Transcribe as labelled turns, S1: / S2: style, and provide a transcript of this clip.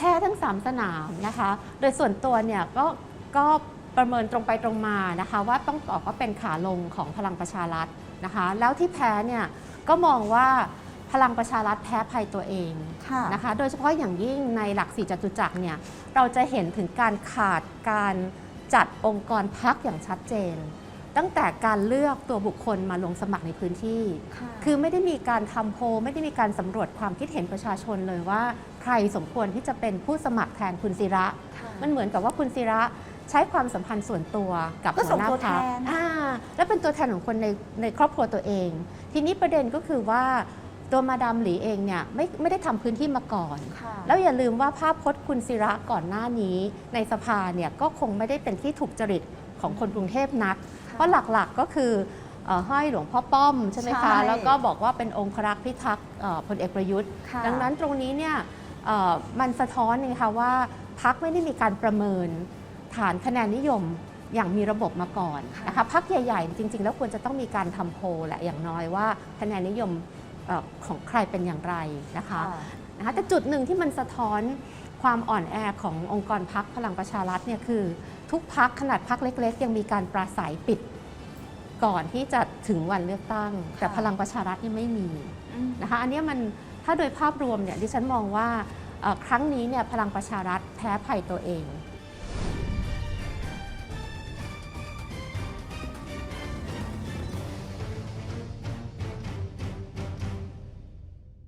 S1: พ้ทั้ง 3 สนามนะคะ โดยส่วนตัวเนี่ยก็ก็ประเมินตรงไปตรงมานะคะ ว่าต้องบอกว่าเป็นขาลงของพลังประชารัฐนะคะ แล้วที่แพ้เนี่ยก็มองว่าพลังประชารัฐแพ้ภัยตัวเอง
S2: ค่ะ
S1: นะคะ โดยเฉพาะอย่างยิ่งในหลักสี่จตุจักรเนี่ยเราจะเห็นถึงการขาดการจัดองค์กรพักอย่างชัดเจน ตั้งแต่การเลือกตัวบุคคลมาลงสมัครในพื้นที่
S2: ค่ะ
S1: คือไม่ได้มีการทำโพลไม่ได้มีการสำรวจความคิดเห็นประชาชนเลยว่า ใครสมควรที่จะเป็นผู้สมัครแทนคุณศิระ
S2: ค่ะ
S1: มันเหมือนกับว่าคุณศิระใช้ความสัมพันธ์ส่วนตัวกับ
S2: ก็
S1: หั
S2: ส่
S1: ว
S2: ง
S1: หน้า
S2: ตัว
S1: พรรค
S2: แทน
S1: อ่าและเป็นตัวแทนของคนในในครอบครัวตัวเอง ทีนี้ประเด็นก็คือว่าตัวมาดามหลีเองเนี่ยไม่ไม่ได้ทำพื้นที่มาก่อน
S2: ค่ะ
S1: แล้วอย่าลืมว่าภาพพจน์คุณศิระก่อนหน้านี้ ในสภาเนี่ยก็คงไม่ได้เป็นที่ถูกจริตของคนกรุงเทพนัก เพราะหลักๆก็คือเอ่อห้อยหลวงพ่อป้อมใช่ไหม
S2: ใช่
S1: คะ แล้วก็บอกว่าเป็นองครักษ์พิทักษ์เอ่อพลเอกประยุทธ์
S2: ค่ะ
S1: ดังนั้นตรงนี้เนี่ยเอ่อ มันสะท้อนเองค่ะว่าพักไม่ได้มีการประเมินฐานคะแนนนิยมอย่างมีระบบมาก่อนนะคะพักใหญ่ๆ จริง ๆ แล้วควรจะต้องมีการทำโพลแหละอย่างน้อยว่าคะแนนนิยมเอ่อของใครเป็นอย่างไรนะคะ
S2: ค่ะ
S1: นะคะแต่จุดหนึ่งที่มันสะท้อนความอ่อนแอขององค์กรพักพลังประชารัฐเนี่ยคือ ทุกพักขนาดพักเล็ก ๆ ยังมีการปราศัยปิด ก่อนที่จะถึงวันเลือกตั้ง แต่
S2: ค่ะ
S1: พลังประชารัฐนี่ไม่มี
S2: อืม
S1: นะคะอันเนี้ยมันถ้าโดยภาพรวมเนี่ยดิฉันมองว่าเอ่อครั้งนี้เนี่ยพลังประชารัฐแพ้ภัยตัวเอง